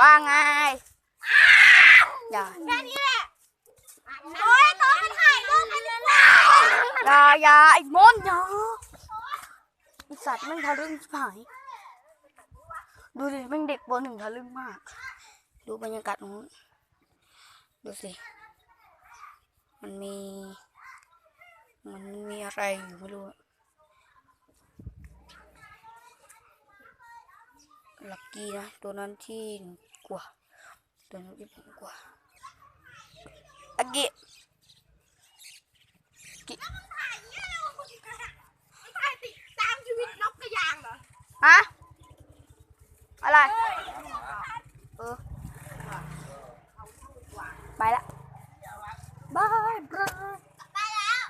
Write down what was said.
ว่าไงอย่าแค่นี้แหละโอ้ยต้องไปถ่ายรูปกันเลยล่ะอย่าอย่าไอ้มนอย่าไอสัตว์แม่งทะลึ่งชิบหาย ดูดิแม่งเด็กปหนึ่งทะลึ่งมาก ดูบรรยากาศตรงนู้นดูสิ มันมี มันมีอะไรอยู่ไม่รู้ ลักกี้นะ ตัวนั้นที่กว่า ตัวนั้นที่ผมกว่าลักกี้กี้ตามชีวิตนกกระยางเหรอ ฮะ อะไร เออ ไปละบายบายไปแล้ว